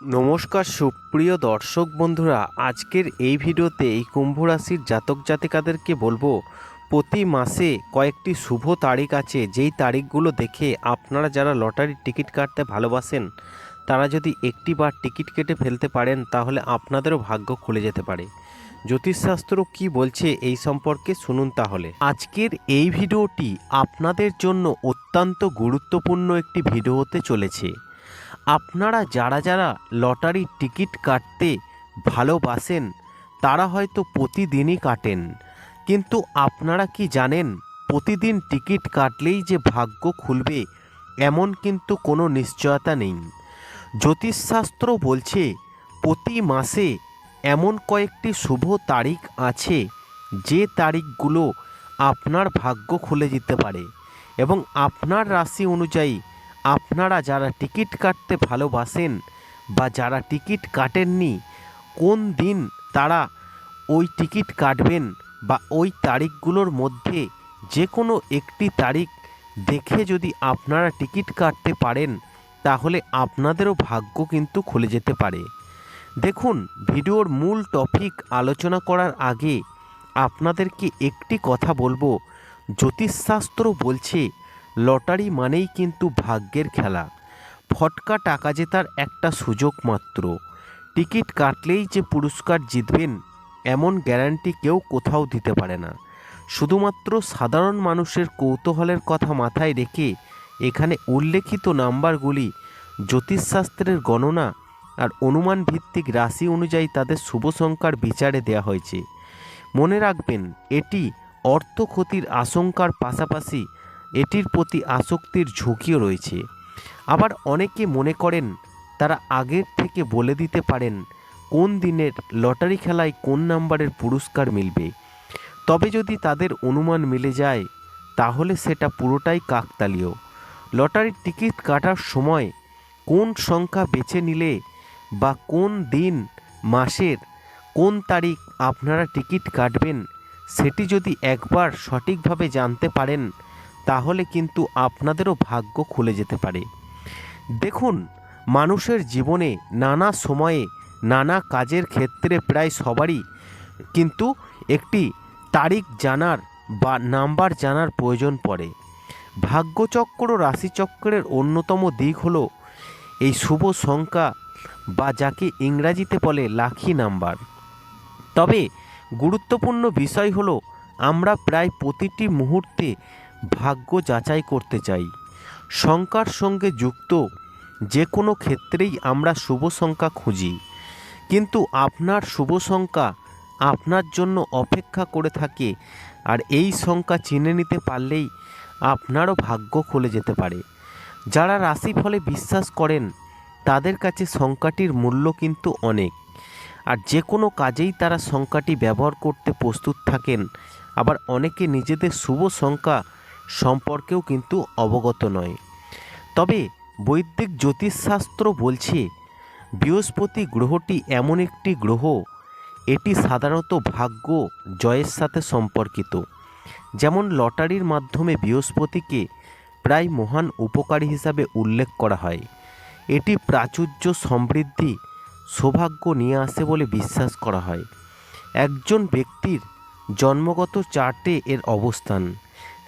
নমস্কার, সুপ্রিয় দর্শক বন্ধুরা, আজকের এই ভিডিওতে এই কুম্ভ রাশির জাতক জাতিকাদেরকে বলব, প্রতি মাসে কয়েকটি শুভ তারিখ আছে। যেই তারিখগুলো দেখে আপনারা যারা লটারির টিকিট কাটতে ভালোবাসেন, তারা যদি একটি বার টিকিট কেটে ফেলতে পারেন, তাহলে আপনাদেরও ভাগ্য খুলে যেতে পারে। জ্যোতিষশাস্ত্র কি বলছে এই সম্পর্কে শুনুন তাহলে। আজকের এই ভিডিওটি আপনাদের জন্য অত্যন্ত গুরুত্বপূর্ণ একটি ভিডিও হতে চলেছে। আপনারা যারা যারা লটারির টিকিট কাটতে ভালোবাসেন, তারা হয়তো প্রতিদিনই কাটেন। কিন্তু আপনারা কি জানেন, প্রতিদিন টিকিট কাটলেই যে ভাগ্য খুলবে, এমন কিন্তু কোনো নিশ্চয়তা নেই। জ্যোতিষশাস্ত্র বলছে, প্রতি মাসে এমন কয়েকটি শুভ তারিখ আছে, যে তারিখগুলো আপনার ভাগ্য খুলে দিতে পারে এবং আপনার রাশি অনুযায়ী আপনারা যারা টিকিট কাটতে ভালোবাসেন বা যারা টিকিট কাটেননি, কোন দিন তারা ওই টিকিট কাটবেন বা ওই তারিখগুলোর মধ্যে যে কোনো একটি তারিখ দেখে যদি আপনারা টিকিট কাটতে পারেন, তাহলে আপনাদেরও ভাগ্য কিন্তু খুলে যেতে পারে। দেখুন, ভিডিওর মূল টপিক আলোচনা করার আগে আপনাদেরকে একটি কথা বলব। জ্যোতিষশাস্ত্র বলছে লটারি মানেই কিন্তু ভাগ্যের খেলা। ফটকা টাকা জেতার একটা সুযোগ মাত্র। টিকিট কাটলেই যে পুরস্কার জিতবেন, এমন গ্যারান্টি কেউ কোথাও দিতে পারে না। শুধুমাত্র সাধারণ মানুষের কৌতূহলের কথা মাথায় রেখে এখানে উল্লেখিত নাম্বারগুলি, জ্যোতিষশাস্ত্রের গণনা আর অনুমান ভিত্তিক রাশি অনুযায়ী তাদের শুভ সংখ্যার বিচারে দেওয়া হয়েছে। মনে রাখবেন, এটি অর্থ ক্ষতির আশঙ্কার পাশাপাশি এটির প্রতি আসক্তির ঝুঁকিও রয়েছে। আবার অনেকে মনে করেন তারা আগের থেকে বলে দিতে পারেন কোন দিনের লটারি খেলায় কোন নাম্বারের পুরস্কার মিলবে। তবে যদি তাদের অনুমান মিলে যায়, তাহলে সেটা পুরোটাই কাকতালীয়। লটারির টিকিট কাটার সময় কোন সংখ্যা বেছে নিলে বা কোন দিন, মাসের, কোন তারিখ আপনারা টিকিট কাটবেন, সেটি যদি একবার সঠিকভাবে জানতে পারেন তাহলে কিন্তু আপনাদেরও ভাগ্য খুলে যেতে পারে। দেখুন, মানুষের জীবনে নানা সময়ে নানা কাজের ক্ষেত্রে প্রায় সবারই কিন্তু একটি তারিখ জানার বা নাম্বার জানার প্রয়োজন পড়ে। ভাগ্যচক্র রাশিচক্রের অন্যতম দিক হলো এই শুভ সংখ্যা বা যাকে ইংরাজিতে বলে লাখি নাম্বার। তবে গুরুত্বপূর্ণ বিষয় হলো, আমরা প্রায় প্রতিটি মুহূর্তে ভাগ্য যাচাই করতে চাই। সংখ্যার সঙ্গে যুক্ত যে কোনো ক্ষেত্রেই আমরা শুভ সংখ্যা খুঁজি। কিন্তু আপনার শুভ সংখ্যা আপনার জন্য অপেক্ষা করে থাকে আর এই সংখ্যা চিনে নিতে পারলেই আপনারও ভাগ্য খুলে যেতে পারে। যারা রাশিফলে বিশ্বাস করেন, তাদের কাছে সংখ্যাটির মূল্য কিন্তু অনেক। আর যে কোনো কাজেই তারা সংখ্যাটি ব্যবহার করতে প্রস্তুত থাকেন, আবার অনেকে নিজেদের শুভ সংখ্যা সম্পর্কেও কিন্তু অবগত নয়। তবে বৈদিক জ্যোতিষশাস্ত্র বলছে, বৃহস্পতি গ্রহটি এমন একটি গ্রহ, এটি সাধারণত ভাগ্য, জয়ের সাথে সম্পর্কিত। যেমন লটারির মাধ্যমে বৃহস্পতিকে প্রায় মহান উপকারী হিসাবে উল্লেখ করা হয়। এটি প্রাচুর্য সমৃদ্ধি, সৌভাগ্য নিয়ে আসে বলে বিশ্বাস করা হয়। একজন ব্যক্তির জন্মগত চার্টে এর অবস্থান।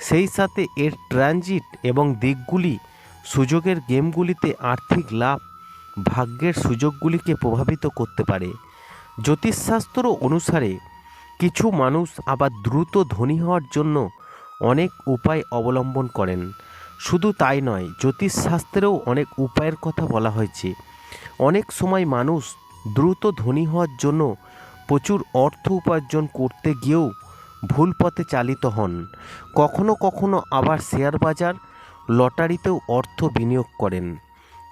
সেই সাথে এর ট্রানজিট এবং দিকগুলি সুযোগের গেমগুলিতে আর্থিক লাভ, ভাগ্যের সুযোগগুলিকে প্রভাবিত করতে পারে। জ্যোতিষশাস্ত্র অনুসারে কিছু মানুষ আবার দ্রুত ধনী হওয়ার জন্য অনেক উপায় অবলম্বন করেন। শুধু তাই নয়, জ্যোতিষশাস্ত্রেও অনেক উপায়ের কথা বলা হয়েছে। অনেক সময় মানুষ দ্রুত ধনী হওয়ার জন্য প্রচুর অর্থ উপার্জন করতে গিয়েও ভুল পথে চালিত হন। কখনো কখনো আবার শেয়ার বাজার লটারিতেও অর্থ বিনিয়োগ করেন।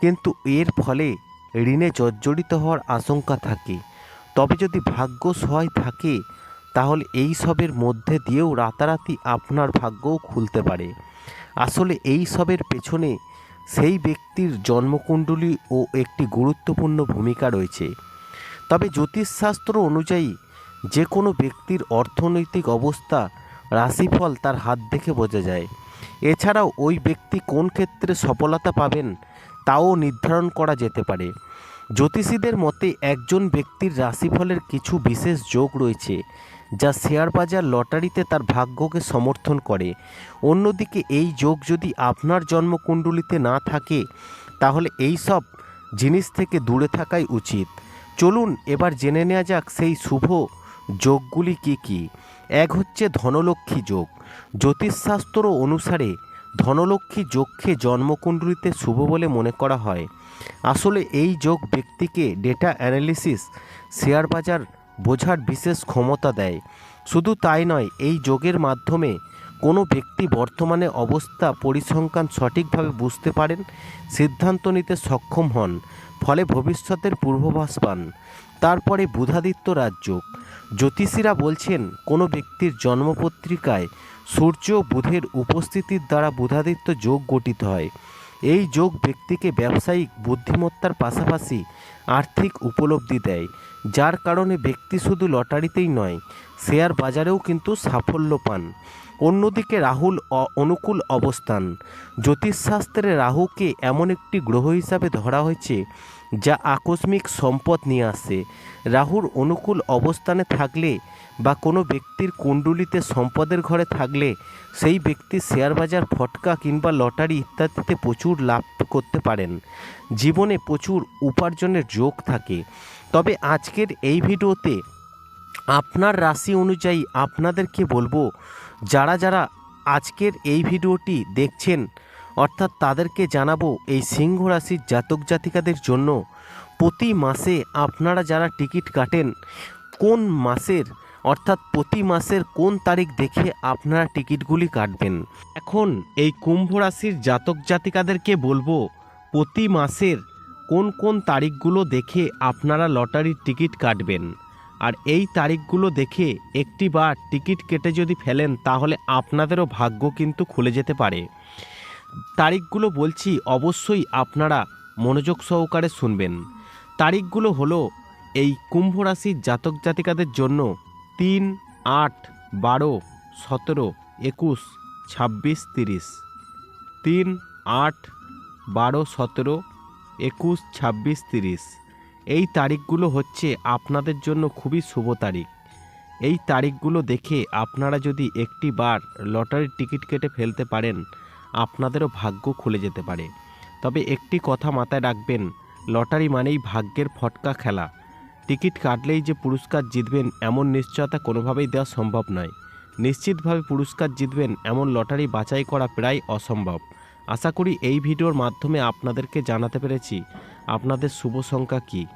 কিন্তু এর ফলে ঋণে জর্জরিত হওয়ার আশঙ্কা থাকে। তবে যদি ভাগ্য সহায় থাকে, তাহলে এই সবের মধ্যে দিয়েও রাতারাতি আপনার ভাগ্যও খুলতে পারে। আসলে এই সবের পেছনে সেই ব্যক্তির জন্মকুণ্ডলী ও একটি গুরুত্বপূর্ণ ভূমিকা রয়েছে। তবে জ্যোতিষশাস্ত্র অনুযায়ী যে কোনো ব্যক্তির অর্থনৈতিক অবস্থা, রাশিফল তার হাত দেখে বোঝা যায়। এছাড়াও ওই ব্যক্তি কোন ক্ষেত্রে সফলতা পাবেন, তাও নির্ধারণ করা যেতে পারে। জ্যোতিষীদের মতে একজন ব্যক্তির রাশিফলের কিছু বিশেষ যোগ রয়েছে, যা শেয়ার বাজার লটারিতে তার ভাগ্যকে সমর্থন করে। অন্যদিকে এই যোগ যদি আপনার জন্মকুণ্ডলিতে না থাকে, তাহলে এই সব জিনিস থেকে দূরে থাকাই উচিত। চলুন এবার জেনে নেওয়া যাক সেই শুভ যোগগুলি কি কি? এক হচ্ছে ধনলক্ষ্মী যোগ। জ্যোতিষশাস্ত্র অনুসারে ধনলক্ষ্মী যোগকে জন্মকুণ্ডলিতে শুভ বলে মনে করা হয়। আসলে এই যোগ ব্যক্তিকে ডেটা অ্যানালিসিস, শেয়ার বাজার বোঝার বিশেষ ক্ষমতা দেয়। শুধু তাই নয়, এই যোগের মাধ্যমে কোনো ব্যক্তি বর্তমানে অবস্থা পরিসংখ্যান সঠিকভাবে বুঝতে পারেন, সিদ্ধান্ত নিতে সক্ষম হন। ফলে ভবিষ্যতের পূর্বাভাস পান। তারপরে বুধাদিত্য রাজযোগ জ্যোতিষীরা বলছেন, কোনো ব্যক্তির জন্মপত্রিকায় সূর্য বুধের উপস্থিতির দ্বারা বুধাদিত্য যোগ গঠিত হয়। এই যোগ ব্যক্তিকে ব্যবসায়িক বুদ্ধিমত্তার পাশাপাশি আর্থিক উপলব্ধি দেয়, যার কারণে ব্যক্তি শুধু লটারিতেই নয়, শেয়ার বাজারেও কিন্তু সাফল্য পান। অন্যদিকে রাহুল অনুকূল অবস্থান। জ্যোতিষশাস্ত্রে রাহুকে এমন একটি গ্রহ হিসাবে ধরা হয়েছে যা আকস্মিক সম্পদ নিয়ে আসে। রাহুর অনুকূল অবস্থানে থাকলে বা কোনো ব্যক্তির কুণ্ডলিতে সম্পদের ঘরে থাকলে সেই ব্যক্তি শেয়ার বাজার, ফটকা কিংবা লটারি ইত্যাদিতে প্রচুর লাভ করতে পারেন। জীবনে প্রচুর উপার্জনের যোগ থাকে। তবে আজকের এই ভিডিওতে আপনার রাশি অনুযায়ী আপনাদেরকে বলব, যারা যারা আজকের এই ভিডিওটি দেখছেন অর্থাৎ তাদেরকে জানাব এই সিংহ রাশির জাতক জাতিকাদের জন্য প্রতি মাসে আপনারা যারা টিকিট কাটেন, কোন মাসের, অর্থাৎ প্রতি মাসের কোন তারিখ দেখে আপনারা টিকিটগুলি কাটবেন। এখন এই কুম্ভ রাশির জাতক জাতিকাদেরকে বলব, প্রতি মাসের কোন কোন তারিখগুলো দেখে আপনারা লটারির টিকিট কাটবেন। আর এই তারিখগুলো দেখে একটি বার টিকিট কেটে যদি ফেলেন, তাহলে আপনাদেরও ভাগ্য কিন্তু খুলে যেতে পারে। তারিখগুলো বলছি অবশ্যই আপনারা মনোযোগ সহকারে শুনবেন। তারিখগুলো হলো এই কুম্ভ রাশির জাতক জাতিকাদের জন্য তিন আট বারো সতেরো একুশ ছাব্বিশ তিরিশ। তিন আট বারো সতেরো একুশ ছাব্বিশ তিরিশ। এই তারিখগুলো হচ্ছে আপনাদের জন্য খুবই শুভ তারিখ। এই তারিখগুলো দেখে আপনারা যদি একটি বার লটারির টিকিট কেটে ফেলতে পারেন আপনাদেরও ভাগ্য খুলে যেতে পারে। তবে একটি কথা মাথায় রাখবেন, লটারি মানেই ভাগ্যের ফটকা খেলা। টিকিট কাটলেই যে পুরস্কার জিতবেন এমন নিশ্চয়তা কোনোভাবেই দেওয়া সম্ভব নয়। নিশ্চিতভাবে পুরস্কার জিতবেন এমন লটারি বাছাই করা প্রায় অসম্ভব। আশা করি এই ভিডিওর মাধ্যমে আপনাদেরকে জানাতে পেরেছি, আপনাদের শুভ সংখ্যা কী।